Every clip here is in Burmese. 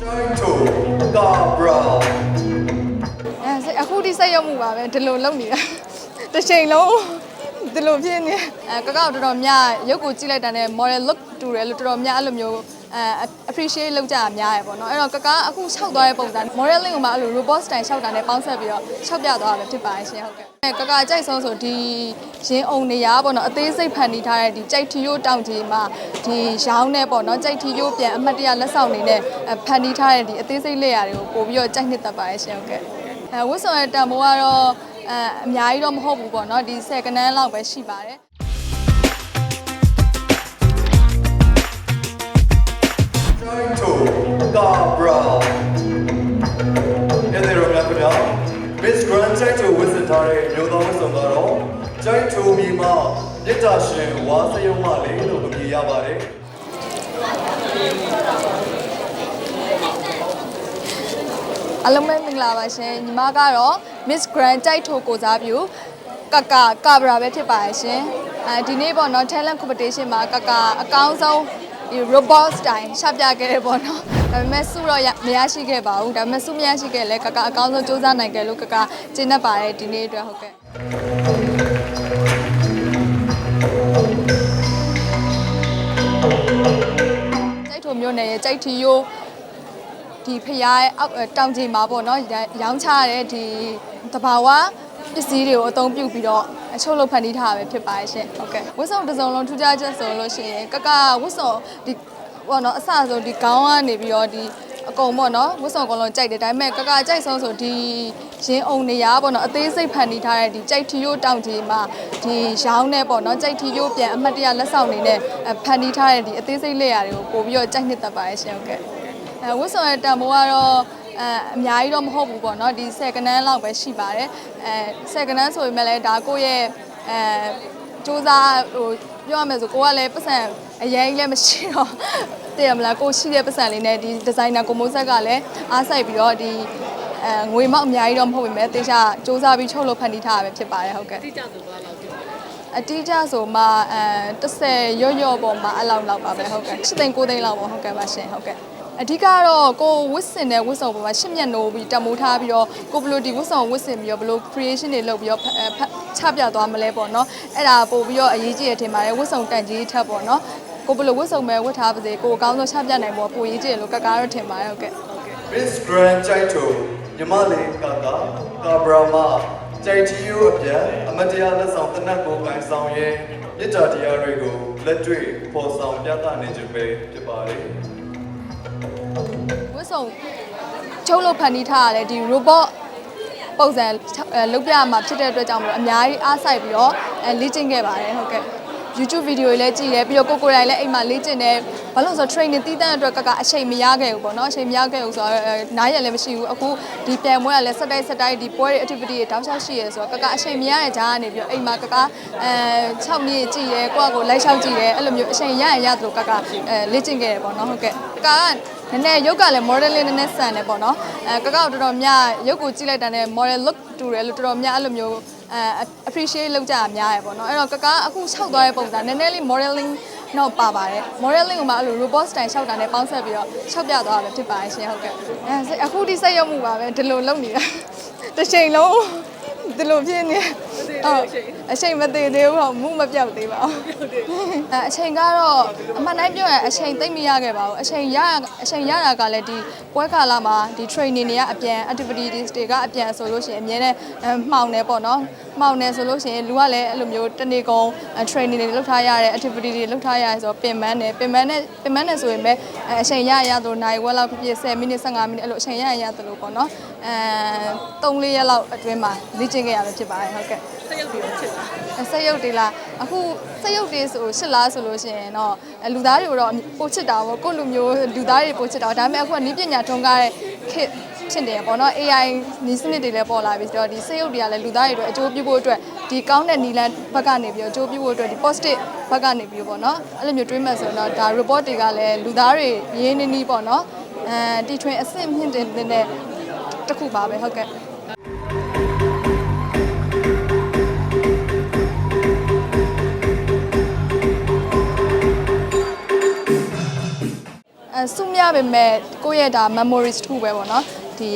Jaito Cabra အဲစိတ်အခုဒီစိတ်ရောက်မှုပါပဲဒီလိုလုပ်နေတာတစ်ချိန်လုံးဒီလိုဖြစ်နေအဲကကောက်တော်တော်များရုပ်ကိုကြည့်လိုက်တာနဲ့ model look တူတယ်လို့တော်တော်များအဲ့လိုမျိုးအဲ appreciate လုပ်ကြတာများရယ်ပေါ့နော်အဲ့တော့ကကားအခုရှောက်သွားတဲ့ပုံစံ modeling ကိုမှအဲ့လို robot style ရှောက်တာနဲ့ပေါင်းဆက်ပြီးတော့ရှောက်ပြသွားတာပဲဖြစ်ပါတယ်ရှင်ဟုတ်ကဲ့အဲ ကကားကြိုက်ဆုံးဆိုဒီရင်းအုံနေရပေါ့နော်အသေးစိတ်ဖန်တီးထားတဲ့ဒီကြိုက်ထီယိုတောင်ကြီးမှာဒီရောင်းနဲ့ပေါ့နော်ကြိုက်ထီယိုပြန်အမှတ်တရလက်ဆောင်နေနဲ့ဖန်တီးထားတဲ့ဒီအသေးစိတ်လက်ရာတွေကိုပို့ပြီးတော့ကြိုက်နှစ်သက်ပါတယ်ရှင်ဟုတ်ကဲ့အဲဝတ်ဆောင်ရဲ့တန်ဖိုးကတော့အဲအများကြီးတော့မဟုတ်ဘူးပေါ့နော်ဒီ10ကနန်းလောက်ပဲရှိပါတယ် Jaito Cabra အဲ့ ထားတဲ့မျိုးတော်ဝတ်ဆောင်ကတော့ Jaito မီမမြစ်တာရှင်ဝါစယုံမလေးလို့အမည်ရပါတယ်အလုံးမဲမင်္ဂလာပါရှင်ညီမကတော့ Miss Grand ကြိုက်ထိုကိုစားပြုကကာကာဗရာပဲဖြစ်ပါရဲ့ရှင်အဲဒီနေ့ပေါ့နော် talent competition မှာကကာအကောင်းဆုံး ဒီ robot style ရှပြခဲ့တယ်ပေါ့နော်ဒါပေမဲ့စုတော့ရမရရှိခဲ့ပါဘူးဒါပေမဲ့စုမရရှိခဲ့လဲကကာအကောင်းဆုံးစူးစမ်းနိုင်ခဲ့လို့ကကာကျင်းတတ်ပါတယ်ဒီနေ့အတွက်ဟုတ်ကဲ့ကြိုက်ထုံမျိုးနယ်ရဲ့ကြိုက်ထီယိုဒီဖရားရဲ့အောက်အဲတောင်ကြီးမှာပေါ့နော်ရောင်းချရတဲ့ဒီတဘာဝ ပစ္စည်းတွေကိုအသုံးပြုပြီးတော့အချုပ်လုပ်ဖန်တီးထားတာပဲဖြစ်ပါရဲ့ရှင်ဟုတ်ကဲ့ဝတ်စုံတစ်စုံလုံးထူးခြားချက်ဆိုလို့ရှိရင်ကကဝတ်စုံဒီပေါ့နော်အစဆုံးဒီခေါင်းကနေပြီးတော့ဒီအကုန်ပေါ့နော်ဝတ်စုံအကုန်လုံးကြိုက်တယ်ဒါပေမဲ့ကကကြိုက်ဆုံးဆိုဒီရင်းအုံနေရပေါ့နော်အသေးစိတ်ဖန်တီးထားတဲ့ဒီကြိုက်ထီယိုတောင်ကြီးမှာဒီရောင်းနဲ့ပေါ့နော်ကြိုက်ထီယိုပြန်အမှတ်တရလက်ဆောင်နေနဲ့ဖန်တီးထားတဲ့ဒီအသေးစိတ်လက်ရာတွေကိုပို့ပြီးတော့ကြိုက်နှစ်သက်ပါရဲ့ရှင်ဟုတ်ကဲ့အဲဝတ်ဆောင်ရဲ့တန်ဖိုးကတော့ အဲအများကြီးတော့မဟုတ်ဘူးပေါ့နော်ဒီ10ကနန်းလောက်ပဲရှိပါတယ်အဲ10ကနန်းဆိုပေမဲ့လည်းဒါကိုယ့်ရဲ့အဲစူးစမ်းဟိုပြောရမယ်ဆိုကိုကလည်းပတ်စံအရင်ကြီးလည်းမရှိတော့တည်ရမလားကိုရှိတဲ့ပတ်စံလေးနဲ့ဒီဒီဇိုင်နာကိုမိုးဆက်ကလည်းအားစိုက်ပြီးတော့ဒီအဲငွေမောက်အများကြီးတော့မဟုတ်ပေမဲ့တေချာစူးစမ်းပြီးချုပ်လို့ဖန်တီးထားတာပဲဖြစ်ပါတယ်ဟုတ်ကဲ့တိကျဆိုတော့လောက်ဖြစ်ပါအတိအကျဆိုမှအဲ30ရော့ရော့ပေါ်မှာအလောက်လောက်ပါပဲဟုတ်ကဲ့7သိန်း9သိန်းလောက်ပေါ့ဟုတ်ကဲ့ပါရှင်ဟုတ်ကဲ့ အဓိကတော့ကိုဝစ်စင်တဲ့ဝစ်စုံပေါ်မှာရှစ်မျက်နှိုးပြီးတမိုးထားပြီးတော့ကိုဘယ်လိုဒီဝစ်စုံဝစ်စင်ပြီးတော့ဘယ်လို creation တွေလုပ်ပြီးတော့ဖတ်ဖတ်ချပြသွားမလဲပေါ့နော်အဲ့ဒါပို့ပြီးတော့အရေးကြီးရထင်ပါတယ်ဝစ်စုံတန်ကြီးထက်ပေါ့နော်ကိုဘယ်လိုဝစ်စုံပဲဝတ်ထားပါစေကိုအကောင်းဆုံးချပြနိုင်ဖို့ပိုရေးကြည့်ရလို့ကကားတော့ထင်ပါတယ်ဟုတ်ကဲ့ Miss Grand Jaito ညီမလေးကက Cabra မှာကြိုက်တီယိုအပြန်အမတ်တရားလက်ဆောင်တနတ်ကိုကိုင်ဆောင်ရဲမြစ်တာတရားတွေကိုလက်တွေ့ပေါ်ဆောင်ပြသနေခြင်းပဲဖြစ်ပါတယ် ဝတ်ဆောင်ချုပ်လို့ဖန်တီးထားရတဲ့ဒီ robot ပုံစံအဲလုပ်ပြမှာဖြစ်တဲ့အတွက်ကြောင့်မလို့အများကြီးအားစိုက်ပြီးတော့အဲလေ့ကျင့်ခဲ့ပါတယ်ဟုတ်ကဲ့ YouTube ဗီဒီယိုတွေလည်းကြည့်တယ်ပြီးတော့ကိုကိုယ်တိုင်လည်းအိမ်မှာလေ့ကျင့်တယ်ဘာလို့လဲဆိုတော့ training တီးတန့်အတွက်ကကအချိန်မရခဲ့ဘူးပေါ့နော်အချိန်မရခဲ့ဘူးဆိုတော့အဲနားရလည်းမရှိဘူးအခုဒီပြန်ပွဲကလည်းစက်တိုက်စက်တိုက်ဒီပွဲတွေ activity တွေတောက်လျှောက်ရှိရဲဆိုတော့ကကအချိန်မရတဲ့ကြားကနေပြီးတော့အိမ်မှာကကအဲ6နှစ်ကြည့်ရဲကိုယ့်ကိုလိုက်လျှောက်ကြည့်ရဲအဲ့လိုမျိုးအချိန်ရရင်ရသလိုကကအဲလေ့ကျင့်ခဲ့တယ်ပေါ့နော်ဟုတ်ကဲ့ကကနည်းနည်းရုပ်ကလည်း model လေးနည်းနည်းဆန်တယ်ပေါ့နော်အဲကကောက်တော်တော်များရုပ်ကိုကြည့်လိုက်တာနဲ့ model look တူတယ်လို့တော်တော်များအဲ့လိုမျိုး အဲ appreciate လုပ်ကြတာများရယ်ပေါ့နော်အဲ့တော့ကကားအခုရှောက်သွားတဲ့ပုံစံနည်းနည်းလေး modeling တော့ပါပါတယ် modeling ကိုမှအဲ့လို robot style ရှောက်တာနဲ့ပေါင်းဆက်ပြီးတော့ရှောက်ပြသွားတာပဲဖြစ်ပါတယ်ရှင်ဟုတ်ကဲ့အဲစိတ်အခုဒီစိတ်ရောက်မှုပါပဲဒီလိုလုပ်နေတာတစ်ချိန်လုံးဒီလိုဖြစ်နေ ဟုတ်အချိန်မသေးသေးဘူးဟောမှုမပြောက်သေးပါဘူးအဲအချိန်ကတော့အမှန်တိုင်းပြောရင်အချိန်သိမ့်မရခဲ့ပါဘူးအချိန်ရအချိန်ရတာကလည်းဒီပွဲကာလမှာဒီ training တွေကအပြန် activities တွေကအပြန်ဆိုလို့ရှိရင်အမြဲတမ်းမှောင်နေပေါ့နော်မှောင်နေဆိုလို့ရှိရင်လူကလည်းအဲ့လိုမျိုးတနေ့ကုန် training တွေလုပ်ထားရတဲ့ activity တွေလုပ်ထားရဆိုတော့ပင်ပန်းတယ်ပင်ပန်းနဲ့ပင်ပန်းနဲ့ဆိုရင်ပဲအချိန်ရရသလိုနိုင်ဝက်လောက်ဖြစ်ဖြစ်10မိနစ်15မိနစ်အဲ့လိုအချိန်ရရသလိုပေါ့နော်အဲ3-4ရက်လောက်အတွင်းမှာလေ့ကျင့်ခဲ့ရမှာဖြစ်ပါတယ်ဟုတ်ကဲ့ ဆက်ရုပ်ပြီးတော့ဖြစ်တာဆက်ရုပ်တွေလားအခုဆက်ရုပ်တွေဆိုရှစ်လားဆိုလို့ရှိရင်တော့လူသားတွေကိုတော့ပိုချစ်တာပေါ့ကိုယ့်လူမျိုးလူသားတွေပိုချစ်တာဒါပေမဲ့အခုကနီးပညာထွန်းကားတဲ့ခေတ်ဖြစ်တယ်ပေါ့နော် AI နီးစနစ်တွေလည်းပေါ်လာပြီဆိုတော့ဒီဆက်ရုပ်တွေကလည်းလူသားတွေအတွက်အကျိုးပြုဖို့အတွက်ဒီကောင်းတဲ့နီလန်ဘက်ကနေပြီးတော့အကျိုးပြုဖို့အတွက်ဒီ positive ဘက်ကနေပြီးတော့ပေါ့နော်အဲ့လိုမျိုးတွေးမှတ်ဆိုရင်တော့ဒါ robot တွေကလည်းလူသားတွေရင်းနှီးနှီးပေါ့နော်အဲတီထွင်အဆင့်မြင့်တင်တဲ့တစ်ခုပါပဲဟုတ်ကဲ့ စုမြပဲမဲ့ကိုယ့်ရဲ့ဒါ memories တစ်ခုပဲပေါ့နော်ဒီ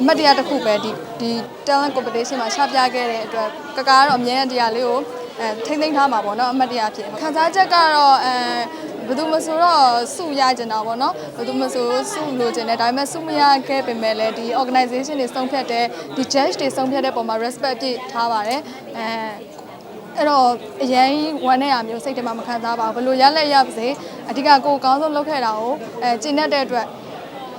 အမှတ်တရတစ်ခုပဲဒီဒီ talent competition မှာရှာပြခဲ့တဲ့အတွက်ကကာကတော့အမြဲတမ်းတရားလေးကိုအဲထိမ့်သိမ်းထားမှာပေါ့နော်အမှတ်တရဖြစ်ခံစားချက်ကတော့အဲဘယ်သူမဆိုတော့စုရကြတာပေါ့နော်ဘယ်သူမဆိုစုလို့ကျင်တယ်ဒါပေမဲ့စုမရခဲ့ပေမဲ့လည်းဒီ organization တွေဆုံးဖြတ်တဲ့ဒီ judge တွေဆုံးဖြတ်တဲ့ပုံမှာ respect ပြည့်ထားပါတယ်အဲအဲ့တော့အရင်ဝမ်းနဲ့ရမျိုးစိတ်ထဲမှာမခံစားပါဘူးဘယ်လိုရလက်ရပါစေ အဓိကကိုယ်ကောင်းဆုံးလုပ်ခဲ့တာကိုအဲကျင့်တတ်တဲ့အတွက်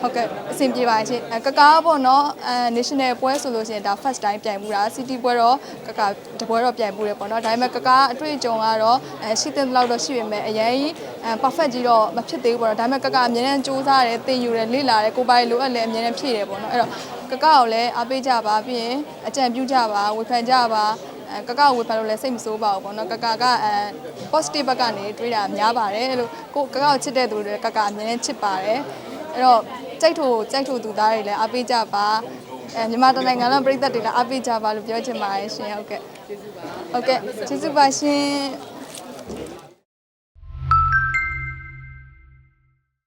ဟုတ်ကဲ့အဆင်ပြေပါချင်းအဲကကားပေါ့နော်အဲ national ပွဲဆိုလို့ရှိရင်ဒါ first time ပြိုင်မှုတာ city ပွဲတော့ကကာတပွဲတော့ပြိုင်မှုတယ်ပေါ့နော်ဒါပေမဲ့ကကားအတွေ့အကြုံကတော့အဲရှိတဲ့လောက်တော့ရှိပေမဲ့အရင်အဲ perfect ကြီးတော့မဖြစ်သေးဘူးပေါ့နော်ဒါပေမဲ့ကကာအမြဲတမ်းစူးစမ်းတယ်သင်ယူတယ်လေ့လာတယ်ကိုယ်ပိုင်လိုအပ်လည်းအမြဲတမ်းဖြည့်တယ်ပေါ့နော်အဲ့တော့ကကာကိုလည်းအားပေးကြပါပြီးရင်အကြံပြုကြပါဝေဖန်ကြပါအဲ ကကဝေဖန်လို့လည်းစိတ်မဆိုးပါဘူးပေါ့နော်ကကကအဲ positive ဘက်ကနေတွေးတာများပါတယ်အဲ့လိုကိုကကကိုချစ်တဲ့သူတွေကကကအမြဲတမ်းချစ်ပါတယ်အဲ့တော့ကြိုက်ထိုကြိုက်ထိုသူသားတွေလည်းအားပေးကြပါအဲမြန်မာတိုင်းနိုင်ငံလုံးပြည်သက်တွေလည်းအားပေးကြပါလို့ပြောချင်ပါတယ်ရှင်ဟုတ်ကဲ့ဟုတ်ကဲ့ကျေးဇူးပါရှင်